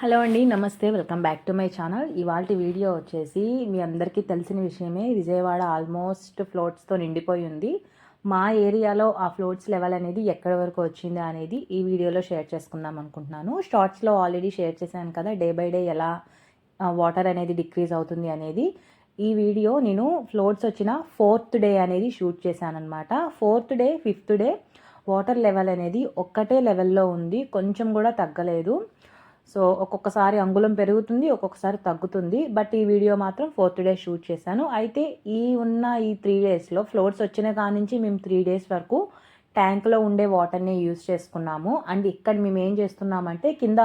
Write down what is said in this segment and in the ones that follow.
Hello అండి నమస్తే. Welcome back to my channel. ఇవాళ వీడియో వచ్చేసి మీ అందరికీ తెలిసిన విషయమే. విజయవాడ ఆల్మోస్ట్ ఫ్లోట్స్తో నిండిపోయి ఉంది. మా ఏరియాలో ఆ ఫ్లోట్స్ లెవెల్ అనేది ఎక్కడి వరకు వచ్చింది అనేది ఈ వీడియోలో షేర్ చేసుకుందాం అనుకుంటున్నాను. షార్ట్స్లో ఆల్రెడీ షేర్ చేశాను కదా డే బై డే ఎలా వాటర్ అనేది డిక్రీజ్ అవుతుంది అనేది. ఈ వీడియో నేను ఫ్లోట్స్ వచ్చిన ఫోర్త్ డే అనేది షూట్ చేశాను అనమాట fourth day fifth day water level అనేది ఒక్కటే లెవెల్లో ఉంది. కొంచెం కూడా తగ్గలేదు. సో ఒక్కొక్కసారి అంగుళం పెరుగుతుంది ఒక్కొక్కసారి తగ్గుతుంది. బట్ ఈ వీడియో మాత్రం ఫోర్త్ డే షూట్ చేశాను. అయితే ఈ ఉన్న ఈ త్రీ డేస్లో ఫ్లోర్స్ వచ్చిన కాడ నుంచి మేము త్రీ డేస్ వరకు ట్యాంక్లో ఉండే వాటర్ని యూజ్ చేసుకున్నాము. అండ్ ఇక్కడ మేము ఏం చేస్తున్నామంటే కింద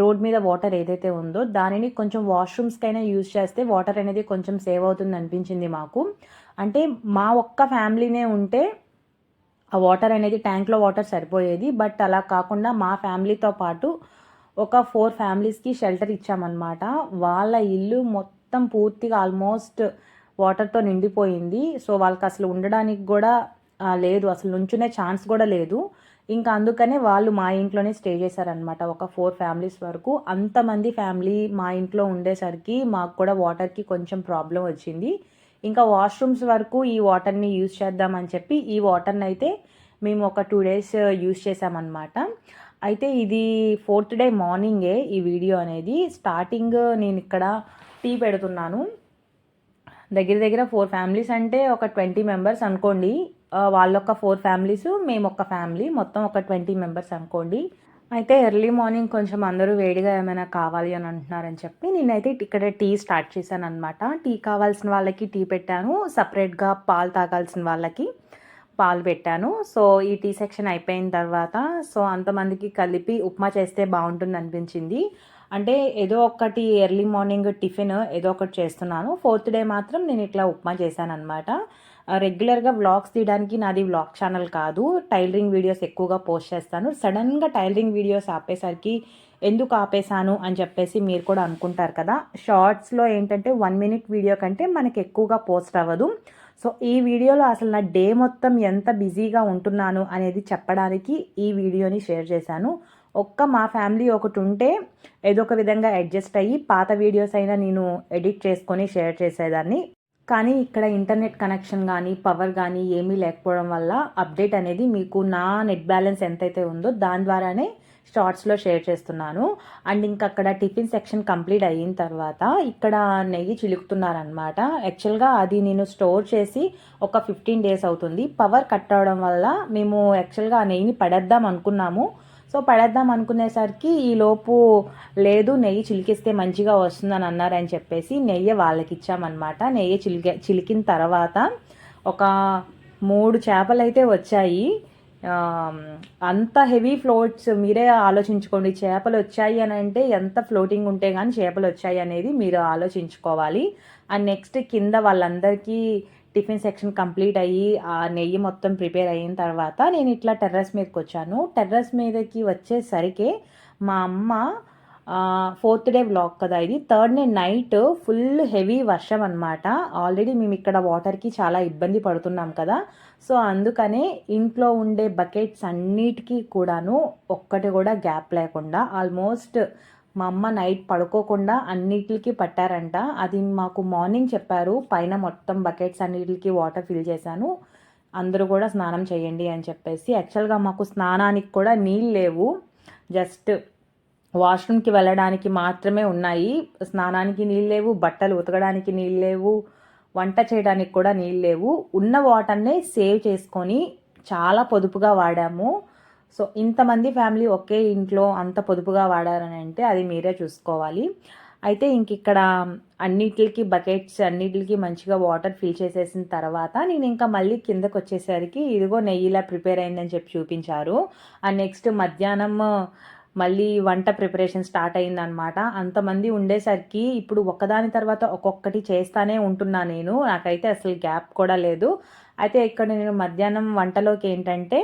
రోడ్ మీద వాటర్ ఏదైతే ఉందో దానిని కొంచెం వాష్రూమ్స్కైనా యూజ్ చేస్తే వాటర్ అనేది కొంచెం సేవ్ అవుతుంది అనిపించింది మాకు. అంటే మా ఒక్క ఫ్యామిలీనే ఉంటే ఆ వాటర్ అనేది ట్యాంక్లో వాటర్ సరిపోయేది. బట్ అలా కాకుండా మా ఫ్యామిలీతో పాటు ఒక ఫోర్ ఫ్యామిలీస్కి షెల్టర్ ఇచ్చామన్నమాట. వాళ్ళ ఇల్లు మొత్తం పూర్తిగా ఆల్మోస్ట్ వాటర్తో నిండిపోయింది. సో వాళ్ళకి అసలు ఉండడానికి కూడా లేదు. అసలు నుంచునే ఛాన్స్ కూడా లేదు. ఇంకా అందుకనే వాళ్ళు మా ఇంట్లోనే స్టే చేశారనమాట ఒక ఫోర్ ఫ్యామిలీస్ వరకు. అంతమంది ఫ్యామిలీ మా ఇంట్లో ఉండేసరికి మాకు కూడా వాటర్కి కొంచెం ప్రాబ్లం వచ్చింది. ఇంకా వాష్రూమ్స్ వరకు ఈ వాటర్ని యూజ్ చేద్దామని చెప్పి ఈ వాటర్ని అయితే మేము ఒక టూ డేస్ యూజ్ చేసామన్నమాట అయితే ఇది ఫోర్త్ డే మార్నింగే ఈ వీడియో అనేది. స్టార్టింగ్ నేను ఇక్కడ టీ పెడుతున్నాను. దగ్గర దగ్గర ఫోర్ ఫ్యామిలీస్ అంటే ఒక ట్వంటీ మెంబర్స్ అనుకోండి. వాళ్ళొక్క ఫోర్ ఫ్యామిలీస్ మేము ఒక ఫ్యామిలీ. మొత్తం ఒక ట్వంటీ మెంబర్స్ అనుకోండి. అయితే ఎర్లీ మార్నింగ్ కొంచెం అందరూ వేడిగా ఏమైనా కావాలి అని అంటున్నారని చెప్పి నేనైతే ఇక్కడ టీ స్టార్ట్ చేశాను అనమాట టీ కావాల్సిన వాళ్ళకి టీ పెట్టాను. సపరేట్గా పాలు తాగాల్సిన వాళ్ళకి. పాలు పెట్టాను. సో ఈ టీ సెక్షన్ అయిపోయిన తర్వాత సో అంతమందికి కలిపి ఉప్మా చేస్తే బాగుంటుంది అనిపించింది. అంటే ఏదో ఒకటి ఎర్లీ మార్నింగ్ టిఫిన్ ఏదో ఒకటి చేస్తున్నాను. ఫోర్త్ డే మాత్రం నేను ఇట్లా ఉప్మా చేశాను అనమాట రెగ్యులర్గా వ్లాగ్స్ తీయడానికి నాది వ్లాగ్ ఛానల్ కాదు. టైలరింగ్ వీడియోస్ ఎక్కువగా పోస్ట్ చేస్తాను. సడన్గా టైలరింగ్ వీడియోస్ ఆపేసరికి ఎందుకు ఆపేశాను అని చెప్పేసి మీరు కూడా అనుకుంటారు కదా. షార్ట్స్లో ఏంటంటే వన్ మినిట్ వీడియో కంటే మనకి ఎక్కువగా పోస్ట్ అవ్వదు. సో ఈ వీడియోలో అసలు నా డే మొత్తం ఎంత బిజీగా ఉంటున్నాను అనేది చెప్పడానికి ఈ వీడియోని షేర్ చేశాను. ఒక్క మా ఫ్యామిలీ ఒకటి ఉంటే ఏదో ఒక విధంగా అడ్జస్ట్ అయ్యి పాత వీడియోస్ అయినా నేను ఎడిట్ చేసుకొని షేర్ చేసేదాన్ని. కానీ ఇక్కడ ఇంటర్నెట్ కనెక్షన్ కానీ పవర్ కానీ ఏమీ లేకపోవడం వల్ల అప్డేట్ అనేది మీకు నా నెట్ బ్యాలెన్స్ ఎంతైతే ఉందో దాని ద్వారానే షార్ట్స్లో షేర్ చేస్తున్నాను. అండ్ ఇంకా అక్కడ టిఫిన్ సెక్షన్ కంప్లీట్ అయిన తర్వాత ఇక్కడ నెయ్యి చిలుకుతున్నారనమాట యాక్చువల్గా అది నేను స్టోర్ చేసి ఒక ఫిఫ్టీన్ డేస్ అవుతుంది. పవర్ కట్ అవడం వల్ల మేము యాక్చువల్గా ఆ నెయ్యిని పడేద్దాం అనుకున్నాము. సో పడేద్దాం అనుకునేసరికి ఈలోపు లేదు నెయ్యి చిలికిస్తే మంచిగా వస్తుందని అన్నారని చెప్పేసి నెయ్యి వాళ్ళకి ఇచ్చామన్నమాట. నెయ్యి చిలికి చిలికిన తర్వాత ఒక మూడు చేపలు అయితే వచ్చాయి. అంత హెవీ ఫ్లోట్స్ మీరే ఆలోచించుకోండి. చేపలు వచ్చాయి అని అంటే ఎంత ఫ్లోటింగ్ ఉంటే కానీ చేపలు వచ్చాయి అనేది మీరు ఆలోచించుకోవాలి. అండ్ నెక్స్ట్ కింద వాళ్ళందరికీ టిఫిన్ సెక్షన్ కంప్లీట్ అయ్యి ఆ నెయ్యి మొత్తం ప్రిపేర్ అయిన తర్వాత నేను ఇట్లా టెర్రస్ మీదకి వచ్చాను. టెర్రస్ మీదకి వచ్చేసరికి మా అమ్మ ఫోర్త్ డే బ్లాక్ కదా ఇది. Third day night full heavy వర్షం అనమాట ఆల్రెడీ మేము ఇక్కడ వాటర్కి చాలా ఇబ్బంది పడుతున్నాం కదా. సో అందుకనే ఇంట్లో ఉండే బకెట్స్ అన్నిటికీ కూడాను ఒక్కటి కూడా గ్యాప్ లేకుండా ఆల్మోస్ట్ మా అమ్మ నైట్ పడుకోకుండా అన్నిటికి పట్టారంట. అది మాకు మార్నింగ్ చెప్పారు. పైన మొత్తం బకెట్స్ అన్నిటికి వాటర్ ఫిల్ చేశాను. అందరూ కూడా స్నానం చేయండి అని చెప్పేసి. యాక్చువల్గా మాకు స్నానానికి కూడా నీళ్ళు లేవు. జస్ట్ వాష్రూమ్కి వెళ్ళడానికి మాత్రమే ఉన్నాయి. స్నానానికి నీళ్ళు లేవు బట్టలు ఉతకడానికి నీళ్ళు లేవు వంట చేయడానికి కూడా నీళ్ళు లేవు. ఉన్న వాటర్నే సేవ్ చేసుకొని చాలా పొదుపుగా వాడాము. సో ఇంతమంది ఫ్యామిలీ ఒకే ఇంట్లో అంత పొదుపుగా వాడారని అంటే అది మీరే చూసుకోవాలి. అయితే ఇంక ఇక్కడ అన్నిటికి బకెట్స్ అన్నిటికి మంచిగా వాటర్ ఫిల్ చేసేసిన తర్వాత నేను ఇంకా మళ్ళీ కిందకు వచ్చేసరికి ఇదిగో నెయ్యిలా ప్రిపేర్ అయిందని చెప్పి చూపించారు. అండ్ నెక్స్ట్ మధ్యాహ్నం మళ్ళీ వంట ప్రిపరేషన్ స్టార్ట్ అయిందనమాట అంతమంది ఉండేసరికి ఇప్పుడు ఒకదాని తర్వాత ఒక్కొక్కటి చేస్తానే ఉంటున్నా నేను. నాకైతే అసలు గ్యాప్ కూడా లేదు. అయితే ఇక్కడ నేను మధ్యాహ్నం వంటలోకి ఏంటంటే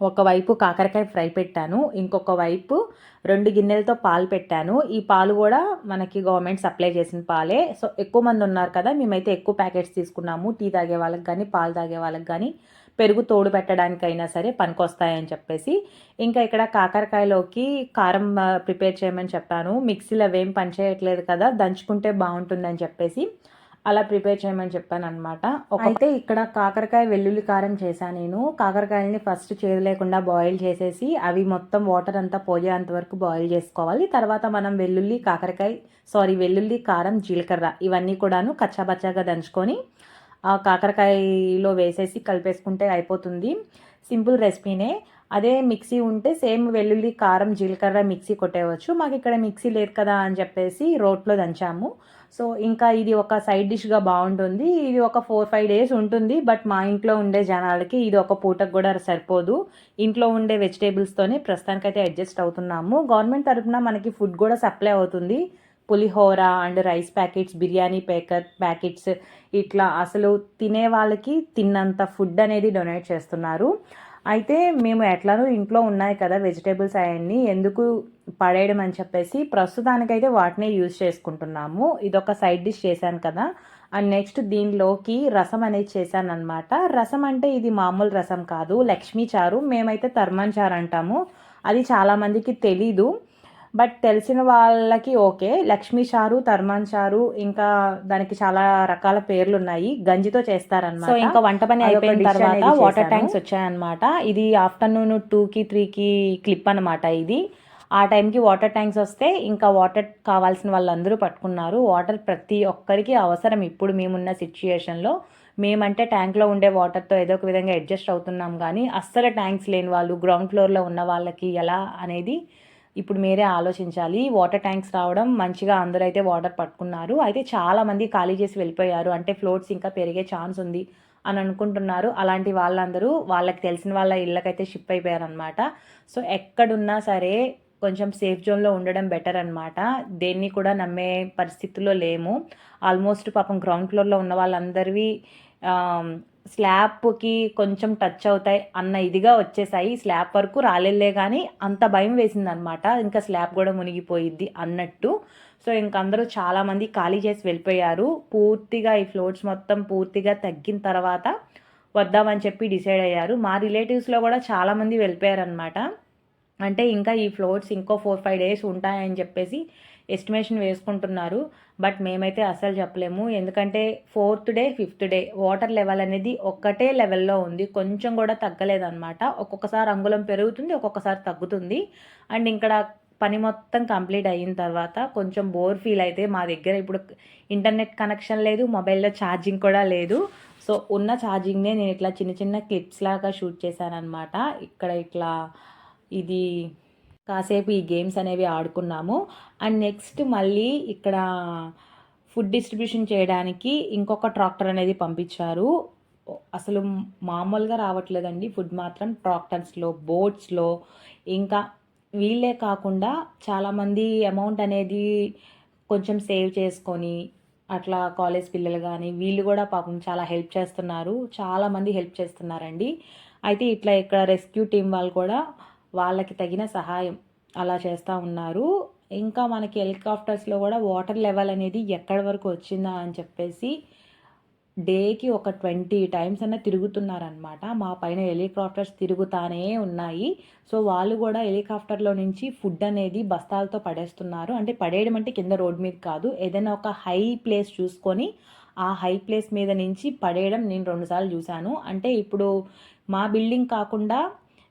ఒకవైపు కాకరకాయ ఫ్రై పెట్టాను. ఇంకొక వైపు రెండు గిన్నెలతో పాలు పెట్టాను. ఈ పాలు కూడా మనకి గవర్నమెంట్ సప్లై చేసిన పాలే. సో ఎక్కువ మంది ఉన్నారు కదా మేమైతే ఎక్కువ ప్యాకెట్స్ తీసుకున్నాము. టీ తాగే వాళ్ళకి కానీ పాలు తాగే వాళ్ళకి కానీ పెరుగు తోడు పెట్టడానికైనా సరే పనికొస్తాయని చెప్పేసి ఇంకా ఇక్కడ కాకరకాయలోకి కారం ప్రిపేర్ చేయమని చెప్పాను. మిక్సీలో అవేం పని చేయట్లేదు కదా దంచుకుంటే బాగుంటుందని చెప్పేసి అలా ప్రిపేర్ చేయమని చెప్పాను అనమాట అయితే ఇక్కడ కాకరకాయ వెల్లుల్లి కారం చేశాను నేను. కాకరకాయలని ఫస్ట్ చేదు లేకుండా బాయిల్ చేసేసి అవి మొత్తం వాటర్ అంతా పోయేంత వరకు బాయిల్ చేసుకోవాలి. తర్వాత మనం వెల్లుల్లి కాకరకాయ సారీ వెల్లుల్లి కారం జీలకర్ర ఇవన్నీ కూడాను కచ్చాబచ్చాగా దంచుకొని కాకరకాయలో వేసేసి కలిపేసుకుంటే అయిపోతుంది. సింపుల్ రెసిపీనే. అదే మిక్సీ ఉంటే సేమ్ వెల్లుల్లి కారం జీలకర్ర మిక్సీ కొట్టేయవచ్చు. మాకు ఇక్కడ మిక్సీ లేదు కదా అని చెప్పేసి రోట్లో దంచాము. సో ఇంకా ఇది ఒక సైడ్ డిష్గా బాగుంటుంది. ఇది ఒక ఫోర్ ఫైవ్ డేస్ ఉంటుంది. బట్ మా ఇంట్లో ఉండే జనాలకి ఇది ఒక పూటకు కూడా సరిపోదు. ఇంట్లో ఉండే వెజిటేబుల్స్తోనే ప్రస్తుతానికైతే అడ్జస్ట్ అవుతున్నాము. గవర్నమెంట్ తరఫున మనకి ఫుడ్ కూడా సప్లై అవుతుంది. Pulihora and rice packets biryani packet packets ఇట్లా అసలు తినే వాళ్ళకి తిన్నంత ఫుడ్ అనేది డొనేట్ చేస్తున్నారు. అయితే మేము ఎట్లానో ఇంట్లో ఉన్నాయి కదా వెజిటేబుల్స్ అవన్నీ ఎందుకు పడేయడం అని చెప్పేసి ప్రస్తుతానికైతే వాటినే యూజ్ చేసుకుంటున్నాము. ఇదొక సైడ్ డిష్ చేశాను కదా. అండ్ నెక్స్ట్ దీనిలోకి రసం అనేది చేశాను అనమాట రసం అంటే ఇది మామూలు రసం కాదు లక్ష్మీ చారు. మేమైతే తర్మన్ చారు అంటాము. అది చాలామందికి తెలీదు. బట్ తెలిసిన వాళ్ళకి ఓకే. లక్ష్మీ చారు తర్మాన్ చారు ఇంకా దానికి చాలా రకాల పేర్లు ఉన్నాయి గంజితో చేస్తారన్నమాట. సో ఇంకా వంట పని అయిపోయిన తర్వాత వాటర్. ట్యాంక్స్ వచ్చాయన్నమాట. ఇది ఆఫ్టర్నూన్ టూకి త్రీకి క్లిప్ అనమాట ఇది. ఆ టైంకి వాటర్ ట్యాంక్స్ వస్తే ఇంకా వాటర్ కావాల్సిన వాళ్ళందరూ పట్టుకున్నారు. వాటర్ ప్రతి ఒక్కరికి అవసరం. ఇప్పుడు మేమున్న సిచ్యుయేషన్లో మేమంటే ట్యాంక్లో ఉండే వాటర్తో ఏదో ఒక విధంగా అడ్జస్ట్ అవుతున్నాం కానీ అస్సలు ట్యాంక్స్ లేని వాళ్ళు గ్రౌండ్ ఫ్లోర్లో ఉన్న వాళ్ళకి ఎలా అనేది ఇప్పుడు మీరే ఆలోచించాలి. వాటర్ ట్యాంక్స్ రావడం మంచిగా అందరూ అయితే వాటర్ పట్టుకున్నారు. అయితే చాలా మంది ఖాళీ చేసి వెళ్ళిపోయారు. అంటే ఫ్లోట్స్ ఇంకా పెరిగే ఛాన్స్ ఉంది అని అనుకుంటున్నారు. అలాంటి వాళ్ళందరూ వాళ్ళకి తెలిసిన వాళ్ళ ఇళ్ళకైతే షిప్ అయిపోయారనమాట సో ఎక్కడున్నా సరే కొంచెం సేఫ్ జోన్లో ఉండడం బెటర్ అనమాట దేన్ని కూడా నమ్మే పరిస్థితుల్లో లేము. ఆల్మోస్ట్ పాపం గ్రౌండ్ ఫ్లోర్లో ఉన్న వాళ్ళందరివి స్లాబ్కి కొంచెం టచ్ అవుతాయి అన్న ఇదిగా వచ్చేసాయి. స్లాబ్ వరకు రాలేలే కానీ అంత భయం వేసిందనమాట. ఇంకా స్లాబ్ కూడా మునిగిపోయిద్ది అన్నట్టు. సో ఇంక అందరూ చాలామంది ఖాళీ చేసి వెళ్ళిపోయారు. పూర్తిగా ఈ ఫ్లోట్స్ మొత్తం పూర్తిగా తగ్గిన తర్వాత వద్దామని చెప్పి డిసైడ్ అయ్యారు. మా రిలేటివ్స్లో కూడా చాలామంది వెళ్ళిపోయారనమాట. అంటే ఇంకా ఈ ఫ్లోట్స్ ఇంకో ఫోర్ ఫైవ్ డేస్ ఉంటాయని చెప్పేసి ఎస్టిమేషన్ వేసుకుంటున్నారు. బట్ మేమైతే అసలు చెప్పలేము. ఎందుకంటే fourth day fifth day water level అనేది ఒక్కటే లెవెల్లో ఉంది. కొంచెం కూడా తగ్గలేదన్నమాట. ఒక్కొక్కసారి అంగుళం పెరుగుతుంది ఒక్కొక్కసారి తగ్గుతుంది. అండ్ ఇక్కడ పని మొత్తం కంప్లీట్ అయిన తర్వాత కొంచెం బోర్ ఫీల్ అయితే మా దగ్గర ఇప్పుడు ఇంటర్నెట్ కనెక్షన్ లేదు మొబైల్లో ఛార్జింగ్ కూడా లేదు. సో ఉన్న ఛార్జింగ్నే నేను ఇట్లా చిన్న చిన్న క్లిప్స్ లాగా షూట్ చేశాను అనమాట ఇక్కడ ఇట్లా ఇది కాసేపు ఈ గేమ్స్ అనేవి ఆడుకున్నాము. అండ్ నెక్స్ట్ మళ్ళీ ఇక్కడ ఫుడ్ డిస్ట్రిబ్యూషన్ చేయడానికి ఇంకొక ట్రాక్టర్ అనేది పంపించారు. అసలు మామూలుగా రావట్లేదండి. ఫుడ్ మాత్రం ట్రాక్టర్స్లో బోట్స్లో ఇంకా వీళ్ళే కాకుండా చాలామంది అమౌంట్ అనేది కొంచెం సేవ్ చేసుకొని అట్లా కాలేజ్ పిల్లలు కానీ వీళ్ళు కూడా పాపం చాలా హెల్ప్ చేస్తున్నారు. చాలామంది హెల్ప్ చేస్తున్నారండి. అయితే ఇట్లా ఇక్కడ రెస్క్యూ టీం వాళ్ళు కూడా వాళ్ళకి తగిన సహాయం అలా చేస్తూ ఉన్నారు. ఇంకా మనకి హెలికాప్టర్స్లో కూడా వాటర్ లెవెల్ అనేది ఎక్కడి వరకు వచ్చిందా అని చెప్పేసి డేకి ఒక ట్వంటీ టైమ్స్ అన్న తిరుగుతున్నారనమాట మా పైన హెలికాప్టర్స్ తిరుగుతానే ఉన్నాయి. సో వాళ్ళు కూడా హెలికాప్టర్లో నుంచి ఫుడ్ అనేది బస్తాలతో పడేస్తున్నారు. అంటే పడేయడం అంటే కింద రోడ్ మీద కాదు. ఏదైనా ఒక హై ప్లేస్ చూసుకొని ఆ హై ప్లేస్ మీద నుంచి పడేయడం నేను రెండుసార్లు చూశాను. అంటే ఇప్పుడు మా బిల్డింగ్ కాకుండా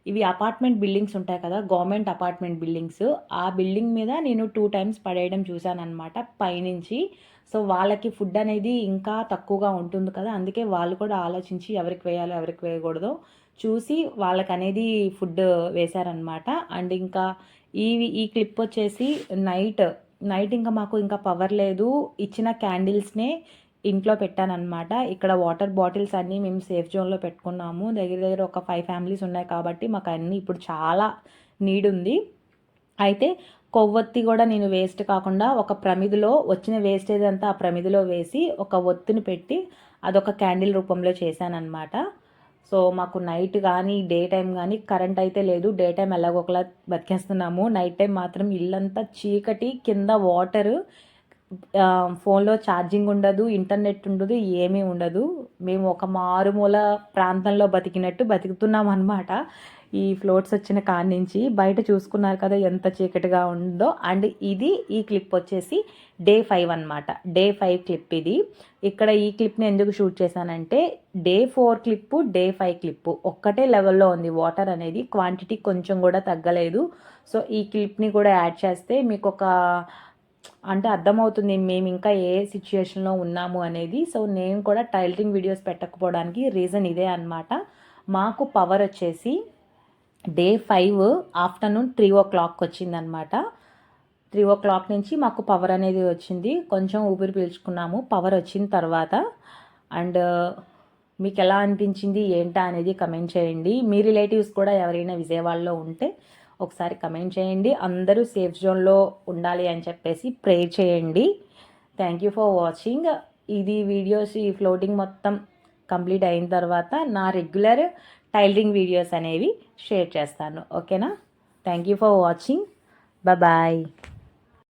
ఇవి అపార్ట్మెంట్ బిల్డింగ్స్ ఉంటాయి కదా గవర్నమెంట్ అపార్ట్మెంట్ బిల్డింగ్స్ ఆ బిల్డింగ్ మీద నేను టూ టైమ్స్ పడేయడం చూశాను అనమాట పైనుంచి. సో వాళ్ళకి ఫుడ్ అనేది ఇంకా తక్కువగా ఉంటుంది కదా అందుకే వాళ్ళు కూడా ఆలోచించి ఎవరికి వేయాలో ఎవరికి వేయకూడదో చూసి వాళ్ళకి అనేది ఫుడ్ వేశారనమాట అండ్ ఇంకా ఈ ఈ క్లిప్ వచ్చేసి నైట్ నైట్ ఇంకా మాకు ఇంకా పవర్ లేదు. ఇచ్చిన క్యాండిల్స్నే ఇంట్లో పెట్టానన్నమాట. ఇక్కడ వాటర్ బాటిల్స్ అన్నీ మేము సేఫ్ జోన్లో పెట్టుకున్నాము. దగ్గర దగ్గర ఒక ఫైవ్ ఫ్యామిలీస్ ఉన్నాయి కాబట్టి మాకు అన్నీ ఇప్పుడు చాలా నీడ్ ఉంది. అయితే కొవ్వొత్తి కూడా నేను వేస్ట్ కాకుండా ఒక ప్రమిదిలో వచ్చిన వేస్టేజ్ అంతా ఆ ప్రమిదిలో వేసి ఒక ఒత్తిని పెట్టి అదొక క్యాండిల్ రూపంలో చేశానన్నమాట. సో మాకు నైట్ కానీ డే టైం కానీ కరెంట్ అయితే లేదు. డే టైం ఎలాగోకలా బతికేస్తున్నాము. నైట్ టైం మాత్రం ఇల్లంతా చీకటి కింద వాటర్ ఫోన్లో ఛార్జింగ్ ఉండదు ఇంటర్నెట్ ఉండదు ఏమీ ఉండదు. మేము ఒక మారుమూల ప్రాంతంలో బతికినట్టు బతుకుతున్నాం అనమాట ఈ ఫ్లోట్స్ వచ్చిన కాడి నుంచి బయట చూసుకున్నారు కదా ఎంత చీకటిగా ఉందో. అండ్ ఇది ఈ క్లిప్ వచ్చేసి డే ఫైవ్ అనమాట డే ఫైవ్ క్లిప్ ఇది. ఇక్కడ ఈ క్లిప్ని ఎందుకు షూట్ చేశానంటే day four clip day five clip ఒక్కటే లెవెల్లో ఉంది. వాటర్ అనేది క్వాంటిటీ కొంచెం కూడా తగ్గలేదు. సో ఈ క్లిప్ని కూడా యాడ్ చేస్తే మీకు ఒక అంటే అర్థమవుతుంది మేము ఇంకా ఏ సిచ్యుయేషన్లో ఉన్నాము అనేది. సో నేను కూడా టైలరింగ్ వీడియోస్ పెట్టకపోవడానికి రీజన్ ఇదే అనమాట మాకు పవర్ వచ్చేసి day five afternoon three o'clock వచ్చిందనమాట త్రీ ఓ క్లాక్ నుంచి మాకు పవర్ అనేది వచ్చింది. కొంచెం ఊపిరి పీల్చుకున్నాము. పవర్ వచ్చిన తర్వాత అండ్ మీకు ఎలా అనిపించింది ఏంటా అనేది కమెంట్ చేయండి. మీ రిలేటివ్స్ కూడా ఎవరైనా విజయవాడలో ఉంటే ఒకసారి కమెంట్ చేయండి. అందరూ సేఫ్ జోన్లో ఉండాలి అని చెప్పేసి ప్రే చేయండి. థ్యాంక్ యూ ఫర్ వాచింగ్ ఇది వీడియోస్ ఈ ఫ్లోటింగ్ మొత్తం కంప్లీట్ అయిన తర్వాత నా రెగ్యులర్ టైలరింగ్ వీడియోస్ అనేవి షేర్ చేస్తాను. ఓకేనా thank you for watching bye